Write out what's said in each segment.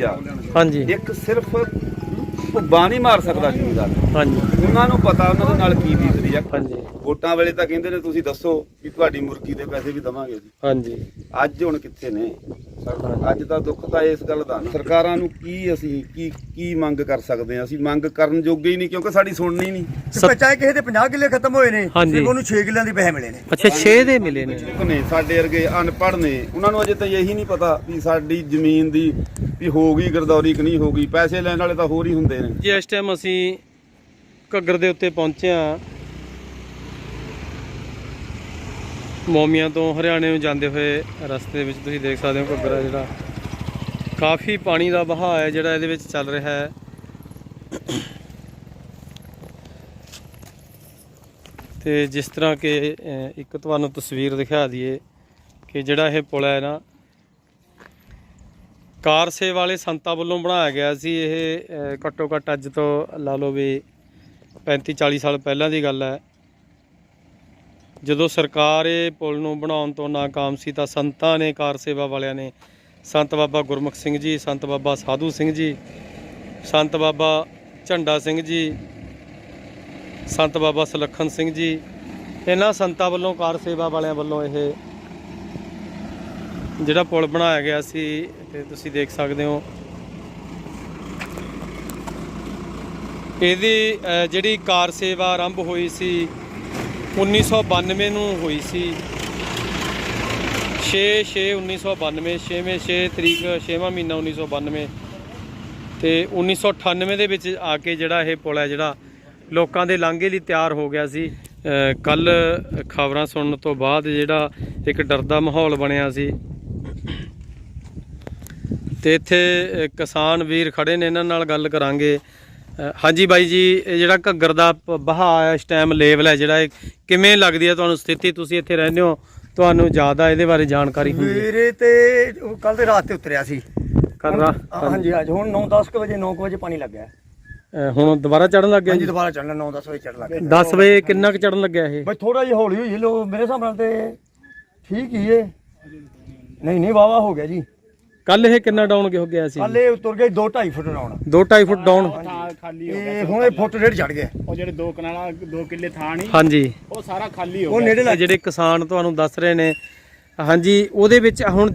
ਆ। ਹਾਂਜੀ। ਇੱਕ ਸਿਰਫ ਭੁੱਬਾ ਨਹੀਂ ਮਾਰ ਸਕਦਾ ਜ਼ਿਮੀਦਾਰ। ਹਾਂਜੀ। ਉਹਨਾਂ ਨੂੰ ਪਤਾ ਉਹਨਾਂ ਦੇ ਨਾਲ ਕੀ ਬੀਤਦੀ ਆ। ਹਾਂਜੀ। ਵੋਟਾਂ ਵੇਲੇ ਤਾਂ ਕਹਿੰਦੇ ਨੇ ਤੁਸੀਂ ਦੱਸੋ ਵੀ ਤੁਹਾਡੀ ਮੁਰਗੀ ਦੇ ਪੈਸੇ ਵੀ ਦਵਾਂਗੇ ਜੀ। ਹਾਂਜੀ। ਅੱਜ ਹੁਣ ਕਿੱਥੇ ਨੇ? ਅੱਜ ਤਾਂ ਦੁੱਖ ਤਾਂ ਇਸ ਗੱਲ ਦਾ ਸਰਕਾਰਾਂ ਨੂੰ ਕੀ ਅਸੀਂ ਕੀ ਕੀ ਮੰਗ ਕਰ ਸਕਦੇ ਹਾਂ? ਅਸੀਂ ਮੰਗ ਕਰਨ ਜੋਗੇ ਹੀ ਨਹੀਂ ਕਿਉਂਕਿ ਸਾਡੀ ਸੁਣਨੀ ਨਹੀਂ। ਚਾਹੇ ਕਿਸੇ ਦੇ 50 ਕਿੱਲੇ ਖਤਮ ਹੋਏ ਨੇ। ਸਿਰਫ ਉਹਨੂੰ 6 ਕਿੱਲਿਆਂ ਦੇ ਪੈਸੇ ਮਿਲੇ ਨੇ। ਅੱਛਾ 6 ਦੇ ਮਿਲੇ ਨੇ। ਲੋਕ ਨੇ ਸਾਡੇ ਵਰਗੇ ਅਨਪੜ੍ਹ ਨੇ ਉਹਨਾਂ ਨੂੰ ਅਜੇ ਤਾਂ ਇਹੀ ਨਹੀਂ ਪਤਾ ਵੀ ਸਾਡੀ ਜ਼ਮੀਨ ਦੀ ਵੀ ਹੋ ਗਈ ਗਰਦੌਰੀ ਕਿ ਨਹੀਂ ਹੋ ਗਈ। ਪੈਸੇ ਲੈਣ ਵਾਲੇ ਤਾਂ ਹੋਰ ਹੀ ਹੁੰਦੇ ਨੇ। ਜੀ ਇਸ ਟਾਈਮ ਅਸੀਂ ਘੱਗਰ ਦੇ ਉੱਤੇ ਪਹੁੰਚੇ ਆ ਮੋਮੀਆਂ ਤੋਂ ਹਰਿਆਣੇ ਨੂੰ ਜਾਂਦੇ ਹੋਏ ਰਸਤੇ ਵਿੱਚ ਤੁਸੀਂ ਦੇਖ ਸਕਦੇ ਹੋ ਘੱਗਰ ਜਿਹੜਾ। ਕਾਫੀ ਪਾਣੀ ਦਾ ਵਹਾਅ ਹੈ ਜਿਹੜਾ ਇਹਦੇ ਵਿੱਚ ਚੱਲ ਰਿਹਾ ਹੈ। ਤੇ ਜਿਸ ਤਰ੍ਹਾਂ ਕਿ ਇੱਕ ਤੁਹਾਨੂੰ ਤਸਵੀਰ ਦਿਖਾ ਦਈਏ ਕਿ ਜਿਹੜਾ ਇਹ ਪੁਲ ਹੈ ਨਾ, ਕਾਰ ਸੇਵਾ ਵਾਲੇ ਸੰਤਾਂ ਵੱਲੋਂ ਬਣਾਇਆ ਗਿਆ ਸੀ। ਇਹ ਘੱਟੋ ਘੱਟ ਅੱਜ ਤੋਂ ਲਾ ਲਓ ਵੀ 35 40 ਸਾਲ ਪਹਿਲਾਂ ਦੀ ਗੱਲ ਹੈ। ਜਦੋਂ ਸਰਕਾਰ ਇਹ ਪੁਲ ਨੂੰ ਬਣਾਉਣ ਤੋਂ ਨਾਕਾਮ ਸੀ ਤਾਂ ਸੰਤਾਂ ਨੇ ਕਾਰ ਸੇਵਾ ਵਾਲਿਆਂ ਨੇ ਸੰਤ ਬਾਬਾ ਗੁਰਮੁਖ ਸਿੰਘ ਜੀ, ਸੰਤ ਬਾਬਾ ਸਾਧੂ ਸਿੰਘ ਜੀ, ਸੰਤ ਬਾਬਾ ਝੰਡਾ ਸਿੰਘ ਜੀ, ਸੰਤ ਬਾਬਾ ਸੁਲੱਖਣ ਸਿੰਘ ਜੀ, ਇਹਨਾਂ ਸੰਤਾਂ ਵੱਲੋਂ ਕਾਰ ਸੇਵਾ ਵਾਲਿਆਂ ਵੱਲੋਂ ਇਹ ਜਿਹੜਾ ਪੁਲ ਬਣਾਇਆ ਗਿਆ ਸੀ, ਤੇ ਤੁਸੀਂ ਦੇਖ ਸਕਦੇ ਹੋ। ਇਹਦੀ ਜਿਹੜੀ ਕਾਰ ਸੇਵਾ ਆਰੰਭ ਹੋਈ ਸੀ 1992 ਨੂੰ ਹੋਈ ਸੀ। 6 6 1992 6ਵੇਂ 6 ਤਰੀਕ 6ਵਾਂ ਮਹੀਨਾ 1992 ਤੇ 1998 ਦੇ ਵਿੱਚ ਆ ਕੇ ਜਿਹੜਾ ਇਹ ਪੁਲ ਹੈ, ਜਿਹੜਾ ਲੋਕਾਂ ਦੇ ਲਾਂਘੇ ਲਈ ਤਿਆਰ ਹੋ ਗਿਆ ਸੀ। ਕੱਲ ਖਬਰਾਂ ਸੁਣਨ ਤੋਂ ਬਾਅਦ ਜਿਹੜਾ ਇੱਕ ਡਰ ਦਾ ਮਾਹੌਲ ਬਣਿਆ ਸੀ। ਤੇ ਇੱਥੇ ਕਿਸਾਨ ਵੀਰ ਖੜੇ ਨੇ, ਇਹਨਾਂ ਨਾਲ ਗੱਲ ਕਰਾਂਗੇ। ਹਾਂਜੀ ਬਾਈ ਜੀ ਇਹ ਜਿਹੜਾ ਘੱਗਰ ਦਾ ਹੈ ਇਸ ਟਾਈਮ ਲੈਵਲ ਹੈ ਜਿਹੜਾ ਇਹ ਕਿਵੇਂ ਲੱਗਦੀ ਹੈ ਤੁਹਾਨੂੰ ਸਥਿਤੀ? ਤੁਸੀਂ ਇੱਥੇ ਰਹਿੰਦੇ ਹੋ ਤੁਹਾਨੂੰ ਜ਼ਿਆਦਾ ਇਹਦੇ ਬਾਰੇ ਜਾਣਕਾਰੀ ਹੁੰਦੀ ਹੈ। ਵੀਰੇ ਤੇ ਕੱਲ ਦੇ ਰਾਤ ਤੇ ਉਤਰਿਆ ਸੀ। ਕਰਨਾ ਹਾਂਜੀ ਅੱਜ ਹੁਣ 9-10 ਵਜੇ 9 ਵਜੇ ਪਾਣੀ ਲੱਗਿਆ। ਹੁਣ ਦੁਬਾਰਾ ਚੜਨ ਲੱਗ ਗਿਆ ਹਾਂਜੀ ਜੀ? ਦੁਬਾਰਾ ਚੱਲਣਾ 9-10 ਵਜੇ ਚੜ ਲੱਗਾ 10 ਵਜੇ ਕਿੰਨਾ ਕੁ ਚੜਨ ਲੱਗਿਆ ਇਹ? ਬਈ ਥੋੜਾ ਜਿਹਾ ਹੌਲੀ ਹੋਈ ਲੋ ਮੇਰੇ ਹਿਸਾਬ ਨਾਲ ਤੇ ਠੀਕ ਹੀ ਏ। ਨਹੀਂ ਨਹੀਂ ਵਾਵਾ ਹੋ ਗਿਆ ਜੀ। ਕੱਲ ਇਹ ਕਿੰਨਾ ਡਾਊਨ ਹੋ ਗਿਆ ਸੀ? ਕੱਲ ਇਹ ਉਤਰ ਗਏ 2.5 ਫੁੱਟ ਲਾਉਣ 2.5 ਫੁੱਟ ਡਾਊਨ ਖਾਲੀ ਹੋ ਇਹ ਹੁਣ ਇਹ ਫੁੱਟ ਡੇਢ ਚੜ ਗਿਆ। ਉਹ ਜਿਹੜੇ ਦੋ ਕਨਾਲਾ ਦੋ ਕਿੱਲੇ ਥਾਂ ਨਹੀਂ ਹਾਂਜੀ। ਉਹ ਸਾਰਾ ਖਾਲੀ ਹੋ ਉਹ ਗਿਆ। ਨੇੜੇ ਇਹ ਲੱਗ ਜਿਹੜੇ ਕਿਸਾਨ ਤੁਹਾਨੂੰ ਦੱਸ ਰਹੇ ਨੇ ਹਾਂਜੀ ਉਹਦੇ ਵਿੱਚ ਹੁਣ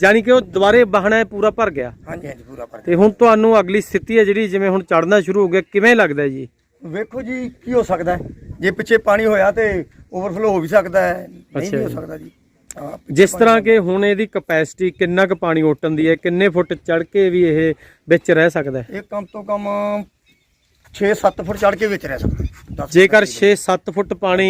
ਜਾਨੀ ਕਿ ਉਹ ਦੁਬਾਰੇ ਬਹਣਾ ਪੂਰਾ ਭਰ ਗਿਆ। ਹਾਂਜੀ ਹਾਂਜੀ ਪੂਰਾ ਪਰ ਤੇ ਹੁਣ ਤੁਹਾਨੂੰ ਅਗਲੀ ਸਥਿਤੀ ਹੈ ਜਿਹੜੀ ਜਿਵੇਂ ਹੁਣ ਚੜਨਾ ਸ਼ੁਰੂ ਹੋ ਗਿਆ ਕਿਵੇਂ ਲੱਗਦਾ ਹੈ ਜੀ? ਵੇਖੋ ਜੀ ਕੀ ਹੋ ਸਕਦਾ ਹੈ? ਜੇ ਪਿੱਛੇ ਪਾਣੀ ਹੋਇਆ ਤੇ ਓਵਰਫਲੋ ਹੋ ਵੀ ਸਕਦਾ ਹੈ। ਨਹੀਂ ਅੱਛਾ ਹੋ ਜੀ। ਸਕਦਾ ਜੀ। ਜਿਸ ਤਰ੍ਹਾਂ ਕਿ ਹੁਣ ਇਹਦੀ ਕਪੈਸਿਟੀ ਕਿੰਨਾ ਕੁ ਪਾਣੀ ਓਟਣ ਦੀ ਹੈ ਕਿੰਨੇ ਫੁੱਟ ਚੜ ਕੇ ਵੀ ਇਹ ਵਿੱਚ ਰਹਿ ਸਕਦਾ ਹੈ? ਇਹ ਕਮ ਤੋਂ ਕਮ 6-7 ਫੁੱਟ ਚੜ ਕੇ ਵਿੱਚ ਰਹਿ ਸਕਦਾ ਜੇਕਰ ਫੁੱਟ 6-7 ਫੁੱਟ ਪਾਣੀ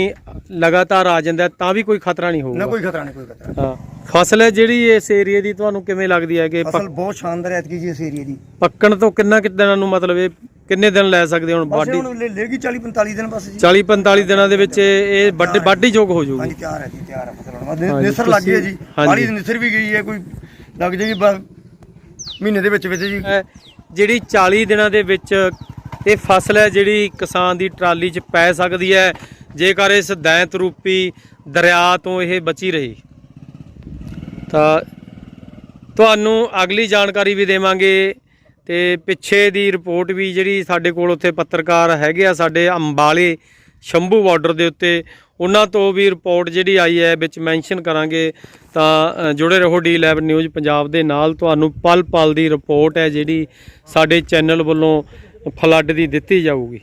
ਲਗਾਤਾਰ ਆ ਜਾਂਦਾ ਤਾਂ ਵੀ ਕੋਈ ਖਤਰਾ ਨਹੀਂ ਨਾ ਹੋਊਗਾ ਕੋਈ ਖਤਰਾ ਨਹੀਂ ਕੋਈ ਖਤਰਾ। ਹਾਂ। ਫਸਲ ਹੈ ਜਿਹੜੀ ਇਸ ਏਰੀਏ ਦੀ ਤੁਹਾਨੂੰ ਕਿਵੇਂ ਲੱਗਦੀ ਹੈ ਕਿ ਫਸਲ ਬਹੁਤ ਸ਼ਾਨਦਾਰ ਹੈ ਐਤਕੀ ਜੀ ਇਸ ਏਰੀਏ ਦੀ। ਪੱਕਣ ਤੋਂ ਕਿੰਨਾ ਕਿ ਦਿਨਾਂ ਨੂੰ ਮਤਲਬ ਇਹ ਕਿੰਨੇ ਦਿਨ ਲੈ ਸਕਦੇ ਹੁਣ ਬਸ ਵਾਢੀ ਹੁਣ ਲੈ- ਲੈਗੀ 40-45 ਦਿਨ ਬਸ ਜੀ। 40-45 ਦਿਨਾਂ ਦੇ ਵਿੱਚ ਇਹ ਵੱਢ- ਵਾਢੀ ਯੋਗ ਹੋ ਜਾਊਗੀ। ਹਾਂਜੀ ਤਿਆਰ ਹੈ ਜੀ ਤਿਆਰ ਹੈ ਫਸਲ ਹੁਣ ਹਾਂਜੀ, ਬਸ ਨਿਸਰ ਲੱਗ ਗਈ ਹੈ ਜੀ। ਤੁਸੀਂ- ਹਾਂਜੀ। ਨਿਸਰ ਵੀ ਗਈ ਹੈ ਕੋਈ ਲੱਗ ਜਾਏਗੀ ਬਸ ਮਹੀਨੇ ਦੇ ਵਿੱਚ ਵਿੱਚ ਜੀ। ਜਿਹੜੀ 40 ਦਿਨਾਂ ਦੇ ਵਿੱਚ ਇਹ ਫਸਲ ਹੈ ਜਿਹੜੀ ਕਿਸਾਨ ਦੀ ਟਰਾਲੀ 'ਚ ਪੈ ਸਕਦੀ ਹੈ ਜੇਕਰ ਇਸ ਦੈਂਤ ਰੂਪੀ ਦਰਿਆ ਤੋਂ ਇਹ ਬਚੀ ਰਹੀ। ਤਾਂ ਤੁਹਾਨੂੰ ਅਗਲੀ ਜਾਣਕਾਰੀ ਵੀ ਦੇਵਾਂਗੇ। ਤੇ ਪਿੱਛੇ ਦੀ ਰਿਪੋਰਟ ਵੀ ਜਿਹੜੀ ਸਾਡੇ ਕੋਲ ਉੱਥੇ ਪੱਤਰਕਾਰ ਹੈਗੇ ਆ ਸਾਡੇ ਅੰਬਾਲੇ ਸ਼ੰਭੂ ਬਾਰਡਰ ਦੇ ਉੱਤੇ, ਉਹਨਾਂ ਤੋਂ ਵੀ ਰਿਪੋਰਟ ਜਿਹੜੀ ਆਈ ਹੈ, ਵਿੱਚ ਮੈਂਸ਼ਨ ਕਰਾਂਗੇ, ਤਾਂ ਜੁੜੇ ਰਹੋ ਡੀ11 ਨਿਊਜ਼ ਪੰਜਾਬ ਦੇ ਨਾਲ। ਤੁਹਾਨੂੰ ਪਲ ਪਲ ਦੀ ਰਿਪੋਰਟ ਹੈ ਜਿਹੜੀ ਸਾਡੇ ਚੈਨਲ ਵੱਲੋਂ ਫਲੱਡ ਦੀ ਦਿੱਤੀ ਜਾਊਗੀ।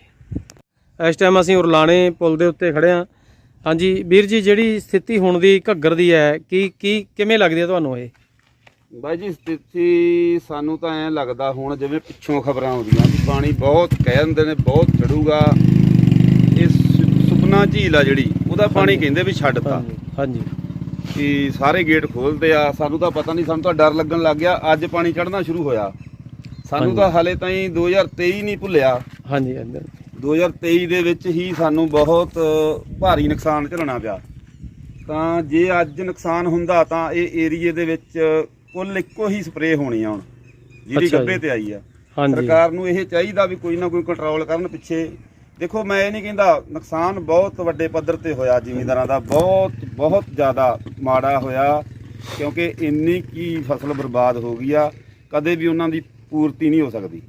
ਇਸ ਟਾਈਮ ਅਸੀਂ ਉਰਲਾਣੇ ਪੁਲ ਦੇ ਉੱਤੇ ਖੜੇ ਹਾਂ। ਹਾਂਜੀ, ਵੀਰ ਜੀ, ਜਿਹੜੀ ਸਥਿਤੀ ਹੁਣ ਦੀ ਘੱਗਰ ਦੀ ਹੈ, ਕੀ ਕੀ, ਕਿਵੇਂ ਲੱਗਦੀ ਹੈ ਤੁਹਾਨੂੰ ਇਹ? ਬਾਈ ਜੀ ਸਥਿਤੀ ਸਾਨੂੰ ਤਾਂ ਐਂ ਲੱਗਦਾ ਹੁਣ ਜਿਵੇਂ ਪਿੱਛੋਂ ਖਬਰਾਂ ਆਉਂਦੀਆਂ ਵੀ ਪਾਣੀ ਬਹੁਤ ਕਹਿ ਦਿੰਦੇ ਨੇ ਬਹੁਤ ਚੜੂਗਾ। ਇਹ ਸੁ- ਸੁਪਨਾ ਝੀਲ ਆ ਜਿਹੜੀ ਉਹਦਾ ਪਾਣੀ ਕਹਿੰਦੇ ਵੀ ਛੱਡਤਾ ਹਾਂਜੀ ਹਾਂਜੀ। ਕਿ ਸਾਰੇ ਗੇਟ ਖੋਲਦੇ ਆ ਸਾਨੂੰ ਤਾਂ ਪਤਾ ਨਹੀਂ ਸਾਨੂੰ ਤਾਂ ਡਰ ਲੱਗਣ ਲੱਗ ਗਿਆ ਅੱਜ ਪਾਣੀ ਚੜਨਾ ਸ਼ੁਰੂ ਹੋਇਆ। ਸਾਨੂੰ ਹਾਂਜੀ। ਤਾਂ ਹਾਲੇ ਤਾਈਂ 2023 ਨਹੀਂ ਭੁੱਲਿਆ। ਹਾਂਜੀ ਅੰਦਰ 2023 ਦੇ ਵਿੱਚ ਹੀ ਸਾਨੂੰ ਬਹੁਤ ਭਾਰੀ ਨੁਕਸਾਨ ਝੱਲਣਾ ਪਿਆ। ਤਾਂ ਜੇ ਅੱਜ ਨੁਕਸਾਨ ਹੁੰਦਾ ਤਾਂ ਇਹ ਏਰੀਏ ਦੇ ਵਿੱਚ ਕੁੱਲ ਇੱਕੋ ਹੀ ਸਪਰੇਅ ਹੋਣੀ ਆ ਹੁਣ ਜਿਹਦੀ ਅੱਛਾ ਜੀ। ਤੇ ਆਈ ਆ। ਹਾਂਜੀ। ਸਰਕਾਰ ਨੂੰ ਇਹ ਚਾਹੀਦਾ ਵੀ ਕੋਈ ਨਾ ਕੋਈ ਕੰਟਰੋਲ ਕਰਨ ਪਿੱਛੇ। ਦੇਖੋ ਮੈਂ ਇਹ ਨਹੀਂ ਕਹਿੰਦਾ ਨੁਕਸਾਨ ਬਹੁਤ ਵੱਡੇ ਪੱਧਰ ਤੇ ਹੋਇਆ ਜ਼ਿਮੀਂਦਾਰਾਂ ਦਾ ਬਹੁਤ ਬਹੁਤ ਜ਼ਿਆਦਾ ਮਾੜਾ ਹੋਇਆ ਕਿਉਂਕਿ ਇੰਨੀ ਕੀ ਫਸਲ ਬਰਬਾਦ ਹੋ ਗਈ ਆ ਕਦੇ ਵੀ ਉਹਨਾਂ ਦੀ ਪੂਰਤੀ ਨਹੀਂ ਹੋ ਸਕਦੀ।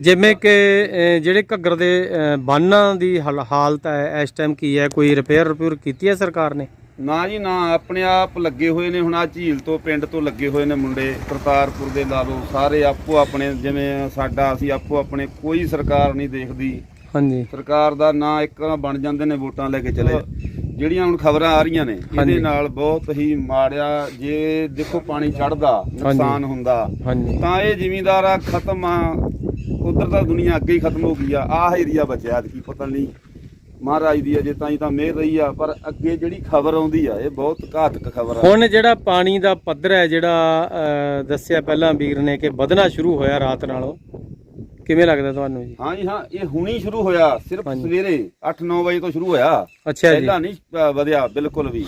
ਜਿਵੇਂ ਕਿ ਅਹ, ਜਿਹੜੇ ਘੱਗਰ ਦੇ ਅਹ, ਬੰਨਾਂ ਦੀ ਹਾਲ- ਹਾਲਤ ਹੈ ਇਸ ਟਾਈਮ ਕੀ ਹੈ ਕੋਈ ਰਿਪੇਅਰ ਰਿਪੇਅਰ ਕੀਤੀ ਹੈ ਸਰਕਾਰ ਨੇ? ਨਾ ਜੀ ਨਾ ਆਪਣੇ ਆਪ ਲੱਗੇ ਹੋਏ ਨੇ ਹੁਣ ਆ ਝੀਲ ਤੋਂ ਪਿੰਡ ਤੋਂ ਲੱਗੇ ਹੋਏ ਨੇ ਮੁੰਡੇ ਕਰਤਾਰਪੁਰ ਦੇ ਲਾ ਲਓ ਸਾਰੇ ਆਪੋ ਆਪਣੇ ਜਿਵੇਂ ਸਾਡਾ ਅਸੀਂ ਆਪੋ ਆਪਣੇ ਕੋਈ ਸਰਕਾਰ ਨਹੀਂ ਦੇਖਦੀ। ਹਾਂਜੀ। ਸਰਕਾਰ ਦਾ ਨਾਂ ਇੱਕ ਬਣ ਜਾਂਦੇ ਨੇ ਵੋਟਾਂ ਲੈ ਕੇ ਚਲੇ। ਜਿਹੜੀਆਂ ਹੁਣ ਖਬਰਾਂ ਆ ਰਹੀਆਂ ਨੇ। ਇਹਦੇ ਨਾਲ ਬਹੁਤ ਹੀ ਮਾੜਿਆ ਜੇ ਦੇਖੋ ਪਾਣੀ ਚੜਦਾ ਨੁਕਸਾਨ ਹੁੰਦਾ ਤਾਂ ਇਹ ਜ਼ਿਮੀਂਦਾਰ ਆ ਖਤਮ ਆ ਉਧਰ ਤਾਂ ਦੁਨੀਆ ਅੱਗੇ ਹੀ ਖਤਮ ਹੋ ਗਈ ਆ ਆਹ ਏਰੀਆ ਬਚਿਆ ਕੀ ਪਤਾ ਨਹੀਂ। ਮਹਾਰਾਜ ਦੀ ਅਜੇ ਤਾਈਂ ਤਾਂ ਮਿਹਰ ਰਹੀ ਆ ਪਰ ਅੱਗੇ ਜਿਹੜੀ ਖਬਰ ਆਉਂਦੀ ਆ ਇਹ ਬਹੁਤ ਘਾਤਕ ਖਬਰ ਆ। ਹੁਣ ਜਿਹੜਾ ਪਾਣੀ ਦਾ ਪੱਧਰ ਹੈ ਜਿਹੜਾ ਦੱਸਿਆ ਪਹਿਲਾਂ ਵੀਰ ਨੇ ਕਿ ਵਧਣਾ ਸ਼ੁਰੂ ਹੋਇਆ ਰਾਤ ਨਾਲੋਂ ਕਿਵੇਂ ਲੱਗਦਾ ਤੁਹਾਨੂੰ ਜੀ? ਹਾਂ ਜੀ ਹਾਂ ਇਹ ਹੁਣੀ ਸ਼ੁਰੂ ਹੋਇਆ ਸਿਰਫ। ਸਵੇਰੇ 8-9 ਵਜੇ ਤੋਂ ਸ਼ੁਰੂ ਹੋਇਆ। ਅੱਛਾ ਜੀ। ਪਹਿਲਾਂ ਨਹੀਂ ਵਧਿਆ ਬਿਲਕੁਲ ਵੀ।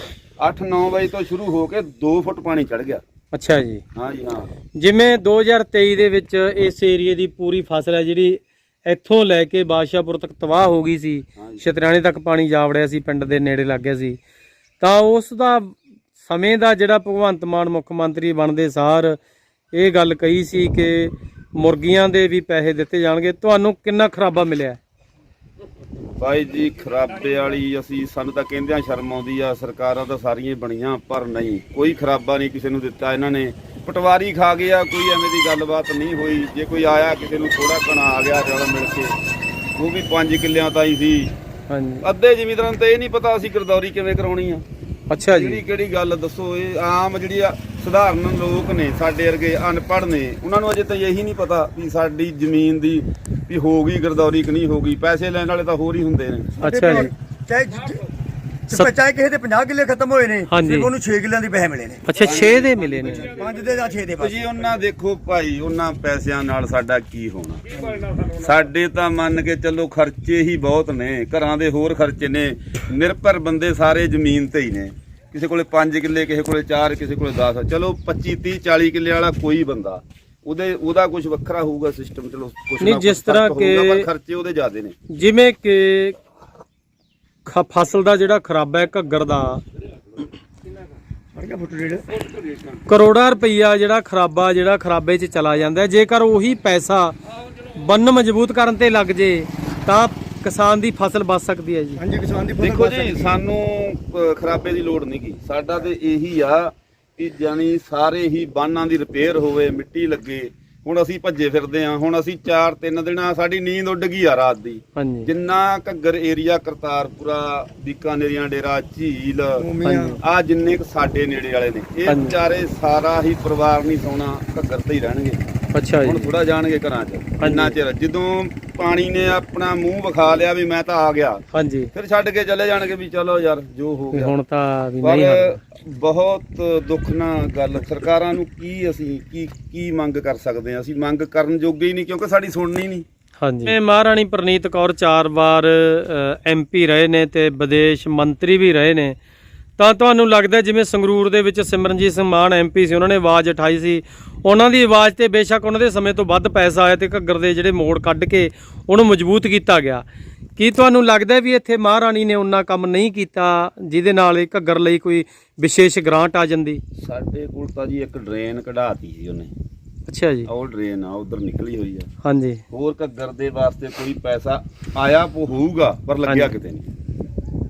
8-9 ਵਜੇ ਤੋਂ ਸ਼ੁਰੂ ਹੋ ਕੇ 2 ਫੁੱਟ ਪਾਣੀ ਚੜ ਗਿਆ। ਅੱਛਾ ਜੀ। ਹਾਂ ਜੀ ਹਾਂ। ਜਿਵੇਂ 2023 ਦੇ ਵਿੱਚ ਇਸ ਏਰੀਏ ਦੀ ਪੂਰੀ ਫਸਲ ਹੈ ਜਿਹੜੀ ਇੱਥੋਂ ਲੈ ਕੇ ਬਾਦਸ਼ਾਹਪੁਰ ਤੱਕ ਤਬਾਹ ਹੋ ਗਈ ਸੀ। ਛਤਰਾਣੇ ਤੱਕ ਪਾਣੀ ਜਾ ਵੜਿਆ ਸੀ ਪਿੰਡ ਦੇ ਨੇੜੇ ਲੱਗ ਗਿਆ ਸੀ। ਤਾਂ ਉਸ ਦਾ ਸਮੇਂ ਦਾ ਜਿਹੜਾ ਭਗਵੰਤ ਮਾਨ ਮੁੱਖ ਮੰਤਰੀ ਬਣਦੇ ਸਾਰ ਇਹ ਗੱਲ ਕਹੀ ਸੀ ਕਿ ਮੁਰਗੀਆਂ ਦੇ ਵੀ ਪੈਸੇ ਦਿੱਤੇ ਜਾਣਗੇ। ਤੁਹਾਨੂੰ ਕਿੰਨਾ ਖਰਾਬਾ ਮਿਲਿਆ? ਬਾਈ ਜੀ ਖਰਾਬੇ ਵਾਲੀ ਅਸੀਂ ਸਾਨੂੰ ਤਾਂ ਕਹਿੰਦਿਆਂ ਸ਼ਰਮ ਆਉਂਦੀ ਆ ਸਰਕਾਰਾਂ ਤਾਂ ਸਾਰੀਆਂ ਬਣੀਆਂ ਪਰ ਨਹੀਂ ਕੋਈ ਖਰਾਬਾ ਨਹੀਂ ਕਿਸੇ ਨੂੰ ਦਿੱਤਾ ਇਹਨਾਂ ਨੇ। ਪਟਵਾਰੀ ਖਾ ਗਿਆ ਕੋਈ ਐਵੇਂ ਦੀ ਗੱਲਬਾਤ ਨਹੀਂ ਹੋਈ। ਜੇ ਕੋਈ ਆਇਆ ਕਿਸੇ ਨੂੰ ਥੋੜਾ ਕਣਾ ਆ ਗਿਆ ਰਲ ਮਿਲ ਕੇ ਉਹ ਵੀ 5 ਕਿੱਲਿਆਂ ਤਾਂ ਹੀ ਸੀ। ਹਾਂਜੀ। ਅੱਧੇ ਜ਼ਿਮੀਂਦਾਰਾਂ ਨੂੰ ਤਾਂ ਇਹ ਨਹੀਂ ਪਤਾ ਅਸੀਂ ਗਰਦੌਰੀ ਕਿਵੇਂ ਕਰਾਉਣੀ ਆ। ਅੱਛਾ ਜੀ। ਕਿਹੜੀ ਗੱਲ ਦੱਸੋ ਇਹ ਆਮ ਜਿਹੜੀ ਆ ਸਧਾਰਨ ਲੋਕ ਨੇ ਸਾਡੇ ਵਰਗੇ ਅਨਪੜ੍ਹ ਨੇ ਉਹਨਾਂ ਨੂੰ ਅਜੇ ਤਾਂ ਇਹੀ ਨਹੀਂ ਪਤਾ ਵੀ ਸਾਡੀ ਜ਼ਮੀਨ ਦੀ ਵੀ ਹੋ ਗਈ ਗਰਦੌਰੀ ਕਿ ਨਹੀਂ ਹੋ ਗਈ ਪੈਸੇ ਲੈਣ ਵਾਲੇ ਤਾਂ ਹੋਰ ਹੀ ਹੁੰਦੇ ਨੇ। ਅੱਛਾ ਜੀ। ਚਾਹੇ ਚਾਹੇ ਕਿਸੇ ਦੇ 50 ਕਿੱਲੇ ਖਤਮ ਹੋਏ ਨੇ ਹਾਂਜੀ। ਸਿਰਫ ਉਹਨੂੰ 6 ਕਿੱਲਿਆਂ ਦੇ ਪੈਸੇ ਮਿਲੇ ਨੇ। ਅੱਛਾ 6 ਦੇ ਮਿਲੇ ਨੇ। 5 ਦੇ ਜਾਂ 6 ਦੇ ਬਸ। ਜੀ ਉਹਨਾਂ ਦੇਖੋ ਭਾਈ ਉਹਨਾਂ ਪੈਸਿਆਂ ਨਾਲ ਸਾਡਾ ਕੀ ਹੋਣਾ। ਸਾਡੇ ਤਾਂ ਮੰਨ ਕੇ ਚੱਲੋ ਖਰਚੇ ਹੀ ਬਹੁਤ ਨੇ ਘਰਾਂ ਦੇ ਹੋਰ ਖਰਚੇ ਨੇ ਨਿਰਭਰ ਬੰਦੇ ਸਾਰੇ ਜ਼ਮੀਨ ਤੇ ਹੀ ਨੇ। ਕਿਸੇ ਕੋਲੇ 5 ਕਿੱਲੇ ਕਿਸੇ ਕੋਲੇ 4 ਕਿਸੇ ਕੋਲੇ 10 ਚਲੋ 25 30 40 ਕਿੱਲੇ ਵਾਲਾ ਕੋਈ ਬੰਦਾ ਉਹਦੇ ਉਹਦਾ ਕੁਝ ਵੱਖਰਾ ਹੋਊਗਾ ਸਿਸਟਮ ਚਲੋ ਕੁਛ ਨਾ ਨਹੀਂ, ਕੁਛ ਜਿਸ ਤਰ੍ਹਾਂ ਫ਼ਰਕ ਹੋਊਗਾ, ਕਿ- ਪਰ ਖਰਚੇ ਉਹਦੇ ਜ਼ਿਆਦੇ ਨੇ। ਜਿਵੇਂ ਕਿ ਫਸਲ ਦਾ ਜਿਹੜਾ ਖਰਾਬਾ ਹੈ ਘੱਗਰ ਦਾ ਕਰੋੜਾਂ ਰੁਪਈਆ ਜਿਹੜਾ ਖਰਾਬਾ ਜਿਹੜਾ ਖਰਾਬੇ 'ਚ ਚਲਾ ਜਾਂਦਾ। ਜੇਕਰ ਉਹੀ ਪੈਸਾ ਬੰਨ ਮਜ਼ਬੂਤ ਕਰਨ ਤੇ ਲੱਗ ਜੇ ਤਾਂ ਕਿਸਾਨ ਦੀ ਫਸਲ ਬਚ ਸਕਦੀ ਹੈ ਜੀ ਹਾਂਜੀ ਕਿਸਾਨ ਦੀ ਫਸਲ ਦੇਖੋ ਜੀ। ਸਾਨੂੰ ਅ, ਖਰਾਬੇ ਦੀ ਲੋੜ ਨਹੀਂ ਗੀ ਸਾਡਾ ਤੇ ਇਹੀ ਆ ਕਿ ਜਾਨੀ ਸਾਰੇ ਹੀ ਬਾਨਾਂ ਦੀ ਰਿਪੇਅਰ ਹੋਵੇ ਮਿੱਟੀ ਲੱਗੇ ਹੁਣ ਅਸੀਂ ਭੱਜੇ ਫਿਰਦੇ ਆ ਹੁਣ ਅਸੀਂ 4 3 ਦਿਨਾਂ ਸਾਡੀ ਨੀਂਦ ਉੱਡ ਗਈ ਆ ਰਾਤ ਦੀ। ਹਾਂਜੀ। ਜਿੰਨਾ ਘੱਗਰ ਏਰੀਆ ਕਰਤਾਰਪੁਰਾ ਬੀਕਾਨੇਰੀਆਂ ਡੇਰਾ ਝੀਲ ਆ ਜਿੰਨੇ ਕੁ ਸਾਡੇ ਨੇੜੇ ਵਾਲੇ ਨੇ ਇਹ। ਵਿਚਾਰੇ ਸਾਰਾ ਹੀ ਪਰਿਵਾਰ ਨਹੀਂ ਸੌਣਾ ਘੱਗਰ ਤੇ ਹੀ ਰਹਿਣਗੇ। ਅੱਛਾ ਹੁਣ ਜੀ ਥੋੜਾ ਜਾਣਗੇ ਘਰਾਂ 'ਚ ਇੰਨਾ ਚਿਰ ਜਦੋਂ ਪਾਣੀ ਨੇ ਆਪਣਾ ਮੂੰਹ ਵਿਖਾ ਲਿਆ ਵੀ ਮੈਂ ਤਾਂ ਆ ਗਿਆ। ਹਾਂਜੀ। ਫਿਰ ਛੱਡ ਕੇ ਚਲੇ ਜਾਣਗੇ ਵੀ ਚਲੋ ਯਾਰ ਜੋ ਹੋ ਵੀ ਗਿਆ। ਹੁਣ ਤਾਂ ਵੀ ਪਰ ਨਹੀਂ ਹਟਦਾ। ਬਹੁਤ ਦੁੱਖ ਨਾਲ ਗੱਲ ਸਰਕਾਰਾਂ ਨੂੰ ਕੀ ਅਸੀਂ ਕੀ ਕੀ ਮੰਗ ਕਰ ਸਕਦੇ ਹਾਂ? ਅਸੀਂ ਮੰਗ ਕਰਨ ਜੋਗੇ ਹੀ ਨਹੀਂ ਕਿਉਂਕਿ ਸਾਡੀ ਸੁਣਨੀ ਨਹੀਂ। ਹਾਂਜੀ। ਇਹ ਮਹਾਰਾਣੀ ਪ੍ਰਨੀਤ ਕੌਰ ਚਾਰ ਵਾਰ ਐਮਪੀ ਰਹੇ ਨੇ ਤੇ ਵਿਦੇਸ਼ ਮੰਤਰੀ ਵੀ ਰਹੇ ਨੇ। ਤਾਂ ਤੁਹਾਨੂੰ ਲੱਗਦਾ ਜਿਵੇਂ ਸੰਗਰੂਰ ਦੇ ਵਿੱਚ ਸਿਮਰਨਜੀਤ ਸਿੰਘ ਮਾਨ ਐਮਪੀ ਸੀ ਉਹਨਾਂ ਨੇ ਆਵਾਜ਼ ਉਠਾਈ ਸੀ। ਉਹਨਾਂ ਦੀ ਆਵਾਜ਼ ਤੇ ਬੇਸ਼ੱਕ ਉਹਨਾਂ ਦੇ ਸਮੇਂ ਤੋਂ ਵੱਧ ਪੈਸਾ ਆਇਆ ਤੇ ਘੱਗਰ ਦੇ ਜਿਹੜੇ ਮੋੜ ਕੱਢ ਕੇ ਉਹਨੂੰ ਮਜ਼ਬੂਤ ਕੀਤਾ ਗਿਆ। ਕੀ ਤੁਹਾਨੂੰ ਲੱਗਦਾ ਵੀ ਇੱਥੇ ਮਹਾਰਾਣੀ ਨੇ ਉਹਨਾਂ ਕੰਮ ਨਹੀਂ ਕੀਤਾ ਜਿਹਦੇ ਨਾਲ ਇਹ ਘੱਗਰ ਲਈ ਕੋਈ ਵਿਸ਼ੇਸ਼ ਗ੍ਰਾਂਟ ਆ ਜਾਂਦੀ? ਸਾਡੇ ਕੋਲ ਤਾਂ ਜੀ ਇੱਕ ਡਰੇਨ ਕਢਾਤੀ ਸੀ ਉਹਨੇ। ਅੱਛਾ ਜੀ। ਉਹ ਡਰੇਨ ਆ ਉਧਰ ਨਿਕਲੀ ਹੋਈ ਆ। ਹਾਂਜੀ। ਹੋਰ ਘੱਗਰ ਦੇ ਵਾਸਤੇ ਕੋਈ ਪੈਸਾ ਆਇਆ ਹੋਊਗਾ ਪਰ ਲੱਗਿਆ। ਕਿਤੇ ਨਹੀਂ।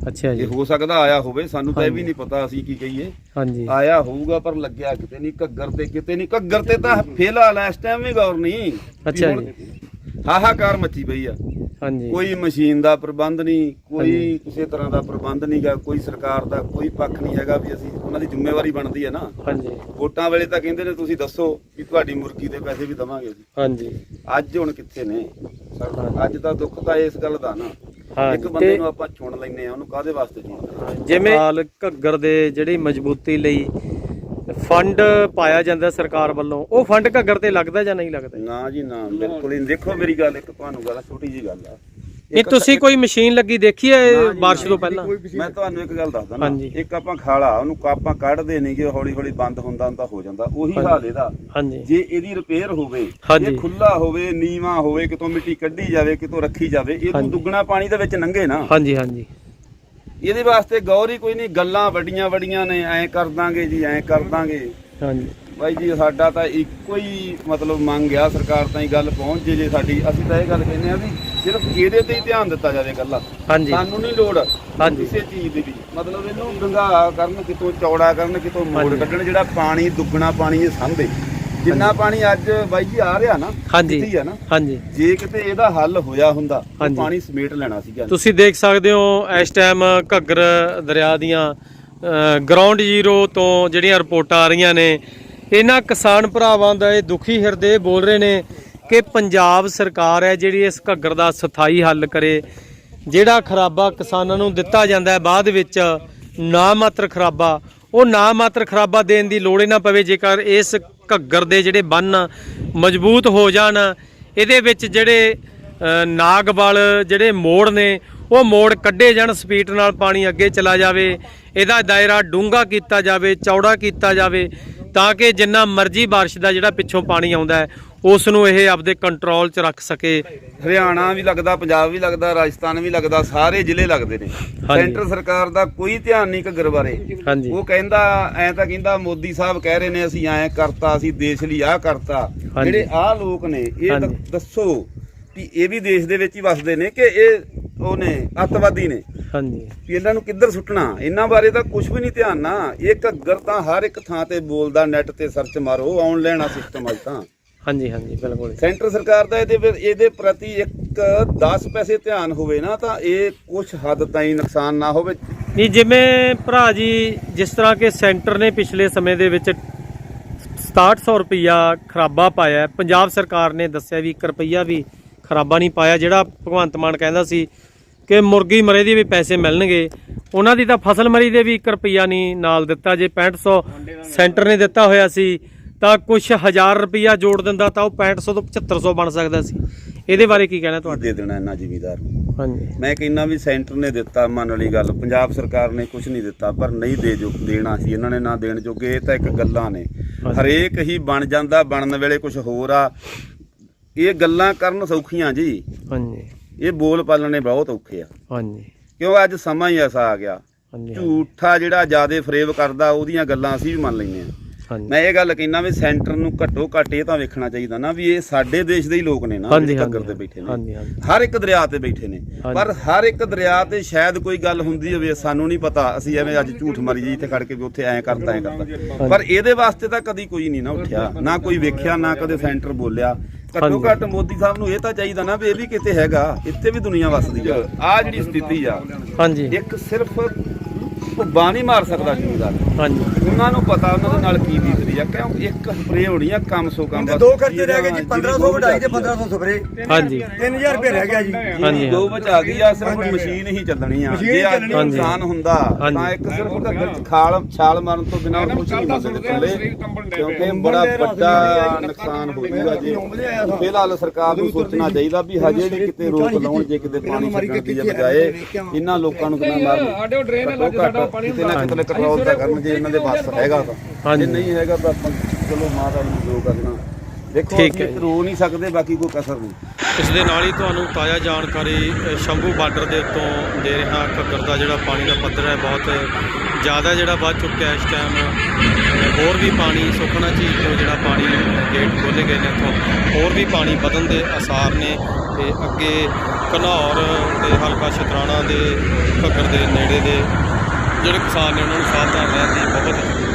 ਅੱਛਾ ਇਹ ਜੀ। ਹੋ ਸਕਦਾ ਆਇਆ ਹੋਵੇ ਸਾਨੂੰ ਤਾਂ ਇਹ ਵੀ। ਨਹੀਂ ਪਤਾ ਅਸੀਂ ਕੀ ਕਹੀਏ। ਹਾਂਜੀ। ਆਇਆ ਹੋਊਗਾ ਪਰ ਲੱਗਿਆ ਕਿਤੇ ਨਹੀਂ ਘੱਗਰ ਤੇ ਕਿਤੇ ਨਹੀਂ। ਘੱਗਰ ਤੇ ਤਾਂ ਫਿਲਹਾਲ ਇਸ ਟਾਈਮ ਵੀ ਗੌਰ ਨਹੀਂ। ਅੱਛਾ ਜੀ। ਹਾਹਾਕਾਰ ਮੱਚੀ ਪਈ ਆ। ਹਾਂਜੀ। ਕੋਈ ਮਸ਼ੀਨ ਦਾ ਪ੍ਰਬੰਧ ਨਹੀਂ ਕੋਈ। ਕਿਸੇ ਤਰ੍ਹਾਂ ਦਾ ਪ੍ਰਬੰਧ ਨਹੀਂਗਾ ਕੋਈ ਸਰਕਾਰ ਦਾ ਕੋਈ ਪੱਖ ਨਹੀਂ ਹੈਗਾ ਵੀ ਅਸੀਂ ਉਹਨਾਂ ਦੀ ਜ਼ਿੰਮੇਵਾਰੀ ਬਣਦੀ ਹੈ ਨਾ। ਹਾਂਜੀ। ਵੋਟਾਂ ਵੇਲੇ ਤਾਂ ਕਹਿੰਦੇ ਨੇ ਤੁਸੀਂ ਦੱਸੋ ਵੀ ਤੁਹਾਡੀ ਮੁਰਗੀ ਦੇ ਪੈਸੇ ਵੀ ਦਵਾਂਗੇ ਅਸੀਂ। ਹਾਂਜੀ। ਅੱਜ ਹੁਣ ਕਿੱਥੇ ਨੇ? ਅੱਜ ਦਾ ਦੁੱਖ ਤਾਂ ਇਸ ਗੱਲ ਦਾ ਨਾ। ਹਾਂਜੀ, ਇੱਕ ਬੰਦੇ ਤੇ- ਨੂੰ ਆਪਾਂ ਚੁਣ ਲੈਨੇ ਆ ਉਹਨੂੰ ਕਾਹਦੇ ਵਾਸਤੇ ਚੁਣਦੇ ਆ? ਜਿਵੇਂ ਹਾਲ ਘੱਗਰ ਦੇ ਜਿਹੜੀ ਮਜ਼ਬੂਤੀ ਲਈ ਫੰਡ ਪਾਇਆ ਜਾਂਦਾ ਸਰਕਾਰ ਵੱਲੋਂ ਉਹ ਫੰਡ ਘੱਗਰ ਤੇ ਲੱਗਦਾ ਜਾਂ ਨਹੀਂ ਲੱਗਦਾ ਨਾ ਜੀ ਨਾ ਬਿਲਕੁਲ ਹੀ। ਦੇਖੋ ਮੇਰੀ ਗੱਲ ਇੱਕ ਤੁਹਾਨੂੰ ਗੱਲ ਛੋਟੀ ਜੀ ਗੱਲ ਆ ਇਹ ਇੱਕ- ਤੁਸੀਂ ਕੋਈ ਮਸ਼ੀਨ ਲੱਗੀ ਦੇਖੀ ਹੈ ਨਾ। ਤੋਂ ਪਹਿਲਾਂ ਮੈਂ ਤੁਹਾਨੂੰ ਇੱਕ ਗੱਲ ਦੱਸਦਾ ਨਾ। ਇੱਕ ਆਪਾਂ ਖਾਲਾ ਉਹਨੂੰ ਕਾਪਾਂ ਕੱਢਦੇ ਨਹੀਂਗੇ ਹੌਲੀ ਹੌਲੀ ਬੰਦ ਹੁੰਦਾ ਹੁੰਦਾ ਹੋ ਜਾਂਦਾ ਉਹੀ। ਹਾਲ ਇਹਦਾ ਜੇ ਇਹਦੀ ਰਿਪੇਅਰ ਹੋਵੇ। ਇਹ ਖੁੱਲਾ ਹੋਵੇ ਨੀਵਾ ਹੋਵੇ ਕਿਤੋਂ ਮਿੱਟੀ ਕੱਢੀ ਜਾਵੇ ਕਿਤੋਂ ਰੱਖੀ ਜਾਵੇ ਇਹਨੂੰ ਹਾਂਜੀ। ਦੁੱਗਣਾ ਪਾਣੀ ਦੇ ਵਿੱਚ ਲੰਘੇ ਨਾ ਹਾਂਜੀ ਹਾਂਜੀ ਇਹਦੇ ਵਾਸਤੇ ਗੌਰ ਹੀ ਕੋਈ ਨਹੀਂ ਗੱਲਾਂ ਵੱਡੀਆਂ ਵੱਡੀਆਂ ਨੇ ਐਂ ਕਰ ਦਾਂਗੇ ਜੀ ਐਂ ਕਰ ਦਾਂਗੇ ਹਾਂਜੀ ਬਾਈ ਜੀ ਸਾਡਾ ਤਾਂ ਇੱਕੋ ਹੀ ਮਤਲਬ ਮੰਗ ਆ ਸਰਕਾਰ ਤਾਈਂ ਗੱਲ ਪਹੁੰਚ ਜੇ ਜੇ ਸਾਡੀ ਅਸੀਂ ਤਾਂ ਇਹ ਗੱਲ ਕਹਿੰਦੇ ਆ ਵੀ ਸਿਰਫ ਇਹਦੇ ਤੇ ਹੀ ਧਿਆਨ ਦਿੱਤਾ ਜਾਵੇ ਇਕੱਲਾ। ਹਾਂਜੀ। ਸਾਨੂੰ ਨਹੀਂ ਲੋੜ ਹਾਂਜੀ। ਕਿਸੇ ਚੀਜ਼ ਦੀ ਵੀ। ਮਤਲਬ ਇਹਨੂੰ ਡੰਗਾ ਕਰਨ ਕਿਤੋਂ ਚੌੜਾ ਕਰਨ ਕਿਤੋਂ ਮੋੜ। ਕੱਢਣ ਜਿਹੜਾ ਪਾਣੀ ਦੁੱਗਣਾ ਪਾਣੀ ਇਹ ਸਾਂਭੇ। ਜਿੰਨਾ ਪਾਣੀ ਅੱਜ ਬਾਈ ਜੀ ਆ ਰਿਹਾ ਨਾ ਹਾਂਜੀ। ਹੀ ਆ ਨਾ ਹਾਂਜੀ। ਜੇ ਕਿਤੇ ਇਹਦਾ ਹੱਲ ਹੋਇਆ ਹੁੰਦਾ। ਪਾਣੀ ਸਮੇਟ ਲੈਣਾ ਸੀਗਾ ਤੁਸੀਂ ਦੇਖ ਸਕਦੇ ਹੋ ਇਸ ਟਾਈਮ ਘੱਗਰ ਦਰਿਆ ਦੀਆਂ ਗਰਾਊਂਡ ਜ਼ੀਰੋ ਤੋਂ ਜਿਹੜੀਆਂ ਰਿਪੋਰਟਾਂ ਆ ਰਹੀਆਂ ਨੇ ਇਹਨਾਂ ਕਿਸਾਨ ਭਰਾਵਾਂ ਦਾ ਇਹ ਦੁਖੀ ਹਿਰਦੇ ਬੋਲ ਰਹੇ ਨੇ ਕਿ ਪੰਜਾਬ ਸਰਕਾਰ ਹੈ ਜਿਹੜੀ ਇਸ ਘੱਗਰ ਦਾ ਸਥਾਈ ਹੱਲ ਕਰੇ ਜਿਹੜਾ ਖਰਾਬਾ ਕਿਸਾਨਾਂ ਨੂੰ ਦਿੱਤਾ ਜਾਂਦਾ ਹੈ ਬਾਅਦ ਵਿੱਚ ਨਾ ਮਾਤਰ ਖਰਾਬਾ ਉਹ ਨਾ ਮਾਤਰ ਖਰਾਬਾ ਦੇਣ ਦੀ ਲੋੜ ਹੀ ਨਾ ਪਵੇ ਜੇਕਰ ਇਸ ਘੱਗਰ ਦੇ ਜਿਹੜੇ ਬੰਨ ਮਜ਼ਬੂਤ ਹੋ ਜਾਣ ਇਹਦੇ ਵਿੱਚ ਜਿਹੜੇ ਅ, ਨਾਗਵਲ ਜਿਹੜੇ ਮੋੜ ਨੇ ਉਹ ਮੋੜ ਕੱਢੇ ਜਾਣ ਸਪੀਡ ਨਾਲ ਪਾਣੀ ਅੱਗੇ ਚਲਾ ਜਾਵੇ ਇਹਦਾ ਦਾਇਰਾ ਡੂੰਘਾ ਕੀਤਾ ਜਾਵੇ ਚੌੜਾ ਕੀਤਾ ਜਾਵੇ ਤਾਂ ਕਿ ਜਿੰਨਾ ਮਰਜ਼ੀ ਬਾਰਿਸ਼ ਦਾ ਜਿਹੜਾ ਪਿੱਛੋਂ ਪਾਣੀ ਆਉਂਦਾ ਹੈ ਉਸ ਨੂੰ ਇਹ ਆਪਦੇ ਕੰਟਰੋਲ 'ਚ ਰੱਖ ਸਕੇ। ਹਰਿਆਣਾ ਵੀ ਲੱਗਦਾ ਪੰਜਾਬ ਵੀ ਲੱਗਦਾ ਰਾਜਸਥਾਨ ਵੀ ਲੱਗਦਾ ਸਾਰੇ ਜ਼ਿਲ੍ਹੇ ਲੱਗਦੇ ਨੇ। ਸੈਂਟਰ ਸਰਕਾਰ ਦਾ ਕੋਈ ਧਿਆਨ ਨਹੀਂ ਘੱਗਰ ਬਾਰੇ। ਉਹ ਕਹਿੰਦਾ ਐ ਤਾਂ ਕਹਿੰਦਾ ਮੋਦੀ ਸਾਹਿਬ ਕਹਿ ਰਹੇ ਨੇ ਅਸੀਂ ਐ ਕਰਤਾ ਅਸੀਂ ਦੇਸ਼ ਲਈ ਆਹ ਕਰਤਾ। ਜਿਹੜੇ ਆਹ ਲੋਕ ਨੇ ਇਹ। ਦੱਸੋ ਵੀ ਇਹ ਵੀ ਦੇਸ਼ ਦੇ ਵਿੱਚ ਹੀ ਵਸਦੇ ਨੇ ਕਿ ਇਹ ਉਹ ਨੇ ਅੱਤਵਾਦੀ ਨੇ? ਹਾਂਜੀ। ਵੀ ਇਹਨਾਂ ਨੂੰ ਕਿੱਧਰ ਸੁੱਟਣਾ? ਇਹਨਾਂ ਬਾਰੇ ਤਾਂ ਕੁਝ ਵੀ ਨਹੀਂ ਧਿਆਨ ਨਾ। ਇਹ ਘੱਗਰ ਤਾਂ ਹਰ ਇੱਕ ਥਾਂ ਤੇ ਬੋਲਦਾ ਨੈਟ ਤੇ ਸਰਚ ਮਾਰੋ ਆਨਲਾਈਨ ਆ ਸਿਸਟਮ ਅੱਜ ਤਾਂ। ਹਾਂਜੀ ਹਾਂਜੀ ਬਿਲਕੁਲ ਸੈਂਟਰ ਸਰਕਾਰ ਦਾ ਇਹਦੇ ਫਿਰ ਇਹਦੇ ਪ੍ਰਤੀ ਇੱਕ 10 ਪੈਸੇ ਧਿਆਨ ਹੋਵੇ ਨਾ ਤਾਂ ਇਹ ਕੁਝ ਹੱਦ ਤਾਈਂ ਨੁਕਸਾਨ ਨਾ ਹੋਵੇ। ਨਹੀਂ ਜਿਵੇਂ ਭਰਾ ਜੀ ਜਿਸ ਤਰ੍ਹਾਂ ਕਿ ਸੈਂਟਰ ਨੇ ਪਿਛਲੇ ਸਮੇਂ ਦੇ ਵਿੱਚ 6700 ਰੁਪਈਆ ਖਰਾਬਾ ਪਾਇਆ। ਪੰਜਾਬ ਸਰਕਾਰ ਨੇ ਦੱਸਿਆ ਵੀ 1 ਰੁਪਈਆ ਵੀ ਖਰਾਬਾ ਨਹੀਂ ਪਾਇਆ ਜਿਹੜਾ ਭਗਵੰਤ ਮਾਨ ਕਹਿੰਦਾ ਸੀ ਕਿ ਮੁਰਗੀ ਮਰੇ ਦੇ ਵੀ ਪੈਸੇ ਮਿਲਣਗੇ। ਉਹਨਾਂ ਦੀ ਤਾਂ ਫਸਲ ਮਰੀ ਦੇ ਵੀ 1 ਰੁਪਈਆ ਨਹੀਂ ਨਾਲ ਦਿੱਤਾ। ਜੇ 6500 ਸੈਂਟਰ ਨੇ ਦਿੱਤਾ ਹੋਇਆ ਸੀ ਤਾਂ ਕੁਝ ਹਜ਼ਾਰ ਰੁਪਈਆ ਜੋੜ ਦਿੰਦਾ ਤਾਂ ਉਹ 6500 ਤੋਂ 7500 ਬਣ ਸਕਦਾ ਸੀ। ਇਹਦੇ ਬਾਰੇ ਕੀ ਕਹਿਣਾ ਤੁਹਾਡਾ? ਦੇ ਦੇਣਾ ਇਹਨਾਂ ਜ਼ਿਮੀਦਾਰ ਨੂੰ? ਹਾਂਜੀ। ਮੈਂ ਕਹਿੰਦਾ ਵੀ ਸੈਂਟਰ ਨੇ ਦਿੱਤਾ ਮੰਨ ਵਾਲੀ ਗੱਲ। ਪੰਜਾਬ ਸਰਕਾਰ ਨੇ ਕੁਝ ਨਹੀਂ ਦਿੱਤਾ ਪਰ ਨਹੀਂ ਦੇ ਜੋ ਦੇਣਾ ਸੀ। ਇਹਨਾਂ ਨੇ ਨਾ ਦੇਣ ਜੋਗੇ ਇਹ ਤਾਂ ਇੱਕ ਗੱਲਾਂ ਨੇ। ਹਰੇਕ ਹੀ ਬਣ ਜਾਂਦਾ ਬਣਨ ਵੇਲੇ ਕੁਝ ਹੋਰ ਆ। ਇਹ ਗੱਲਾਂ ਕਰਨ ਸੌਖੀਆਂ ਜੀ। ਹਾਂਜੀ। ਇਹ ਬੋਲ ਪਾਲਣੇ ਬਹੁਤ ਔਖੇ ਆ। ਹਾਂਜੀ। ਕਿਉਂ? ਅੱਜ ਸਮਾਂ ਹੀ ਐਸਾ ਆ ਗਿਆ। ਝੂਠਾ ਜਿਹੜਾ ਜਿਆਦੇ ਫਰੇਵ ਕਰਦਾ ਉਹਦੀਆਂ ਗੱਲਾਂ ਅਸੀਂ ਵੀ ਮੰਨ ਲੈਂਦੇ ਆ ਮੈਂ ਇਹ ਗੱਲ ਕਹਿੰਦਾ ਵੀ ਸੈਂਟਰ ਨੂੰ ਘੱਟੋ ਘੱਟ ਇਹ ਤਾਂ ਵੇਖਣਾ ਚਾਹੀਦਾ ਨਾ ਵੀ ਇਹ ਸਾਡੇ ਦੇਸ਼ ਦੇ ਹੀ ਲੋਕ ਨੇ ਨਾ ਘੱਗਰ ਤੇ ਬੈਠੇ ਨੇ। ਹਰ ਇੱਕ ਦਰਿਆ ਤੇ ਬੈਠੇ ਨੇ। ਪਰ ਹਰ ਇੱਕ ਦਰਿਆ ਤੇ ਸ਼ਾਇਦ ਕੋਈ ਗੱਲ ਹੁੰਦੀ ਹੋਵੇ ਸਾਨੂੰ ਨਹੀਂ ਪਤਾ। ਅਸੀਂ ਐਵੇਂ ਅੱਜ ਝੂਠ ਮਾਰੀ ਜੀ ਇੱਥੇ ਖੜ ਕੇ ਵੀ ਉੱਥੇ ਐਂ ਕਰਦਾ ਐਂ ਕਰਦਾ। ਪਰ ਇਹਦੇ ਵਾਸਤੇ ਤਾਂ ਕਦੀ ਕੋਈ ਨਹੀਂ ਨਾ ਉੱਠਿਆ। ਨਾ ਕੋਈ ਵੇਖਿਆ ਨਾ ਕਦੇ ਸੈਂਟਰ ਬੋਲਿਆ। ਘੱਟੋ। ਘੱਟ ਮੋਦੀ ਸਾਹਿਬ ਨੂੰ ਇਹ ਤਾਂ ਚਾਹੀਦਾ ਨਾ ਵੀ ਇਹ ਵੀ ਕਿਤੇ ਹੈਗਾ ਇੱਥੇ ਵੀ ਦੁਨੀਆ ਵਸਦੀ ਆ। ਆ ਜਿਹੜੀ ਸਥਿਤੀ ਆ ਹਾਂਜੀ। ਇੱਕ ਸਿਰਫ ਭੁੱਬਾ ਨਹੀਂ ਮਾਰ ਸਕਦਾ ਜ਼ਿਮੀਦਾਰ। ਹਾਂਜੀ। ਉਹਨਾਂ ਨੂੰ ਪਤਾ ਉਹਨਾਂ ਦੇ ਨਾਲ ਕੀ ਬੀਤਦੀ ਆ ਕਿਉਂ ਇੱਕ ਸਪਰੇ ਹੋਣੀ ਆ ਕੰਮ ਸੋ ਕੰਮ ਬਸ। ਦੋ ਖਰਚੇ ਰਹਿ ਗਏ ਜੀ 1500 ਵਢਾਈ ਤੇ 1500 ਸਪਰੇ। ਹਾਂਜੀ। 3000 ਰੁਪਏ ਰਹਿ ਗਿਆ ਜੀ। ਹਾਂਜੀ ਦੋ ਬਚਾ ਗਈ ਆ ਸਿਰਫ ਮਸ਼ੀਨ ਹੀ ਚੱਲਣੀ ਆ। ਜੇ ਅੱਜ ਆ। ਨੁਕਸਾਨ ਹੁੰਦਾ। ਤਾਂ ਇੱਕ ਸਿਰਫ ਚ ਖਾਲ ਛਾਲ ਮਾਰਨ ਤੋਂ ਬਿਨਾਂ ਕੁਝ ਨਹੀਂ ਬਚਦੇ ਥੱਲੇ ਕਿਉਂਕਿ ਬੜਾ ਵੱਡਾ ਨੁਕਸਾਨ ਹੋ ਜੂਗਾ ਜੀ। ਫਿਲਹਾਲ ਸਰਕਾਰ ਨੂੰ ਸੋਚਣਾ ਚਾਹੀਦਾ ਵੀ ਹਜੇ ਵੀ ਕਿਤੇ ਰੋਕ ਲਾਉਣ ਜੇ ਕਿਤੇ ਪਾਣੀ ਛੱਡਣ ਦੀ ਬਜਾਏ ਇਹਨਾਂ ਲੋਕਾਂ ਨੂੰ ਕਿੰਨਾ ਮਾਰਨ ਸਾਡੇ ਡਰੇਨ ਲੱਗ ਸਾਡਾ ਪਾਣੀ ਕਿਤੇ ਨਾ ਕਿਤੇ ਕੰਟਰੋਲ ਤਾਂ ਕਰਨ ਜੇ ਇਹਨਾਂ ਦੇ ਵੱਸ ਹੈਗਾ ਤਾਂ ਹਾਂਜੀ। ਜੇ ਨਹੀਂ ਹੈਗਾ ਤਾਂ ਆਪਾਂ ਚਲੋ ਮਾਤਾ ਨੂੰ ਜੋ ਕਰਨਾ ਦੇਖੋ ਠੀਕ ਅਸੀਂ। ਰੋ ਨਹੀਂ ਸਕਦੇ ਬਾਕੀ ਕੋਈ ਕਸਰ ਨਹੀਂ ਇਸ ਦੇ ਨਾਲ ਹੀ ਤੁਹਾਨੂੰ ਤਾਜ਼ਾ ਜਾਣਕਾਰੀ ਸ਼ੰਭੂ ਬਾਰਡਰ ਦੇ ਉੱਤੋਂ ਦੇ ਰਿਹਾ ਘੱਗਰ ਦਾ ਜਿਹੜਾ ਪਾਣੀ ਦਾ ਪੱਧਰ ਹੈ ਬਹੁਤ ਜ਼ਿਆਦਾ ਜਿਹੜਾ ਵੱਧ ਚੁੱਕਿਆ ਇਸ ਟਾਈਮ ਹੋਰ ਵੀ ਪਾਣੀ ਸੁਖਣਾ ਝੀਲ ਤੋਂ ਜਿਹੜਾ ਪਾਣੀ ਗੇਟ ਖੋਲੇ ਗਏ ਨੇ ਇੱਥੋਂ ਹੋਰ ਵੀ ਪਾਣੀ ਵਧਣ ਦੇ ਆਸਾਰ ਨੇ ਤੇ ਅੱਗੇ ਘਨੌਰ ਤੇ ਹਲਕਾ ਸ਼ਤਰਾਣਾ ਦੇ ਘੱਗਰ ਦੇ ਨੇੜੇ ਦੇ ਜਿਹੜੇ ਕਿਸਾਨ ਨੇ ਉਹਨਾਂ ਨੂੰ ਸਾਵਧਾਨ ਰਹਿਣ ਦੀ ਬਹੁਤ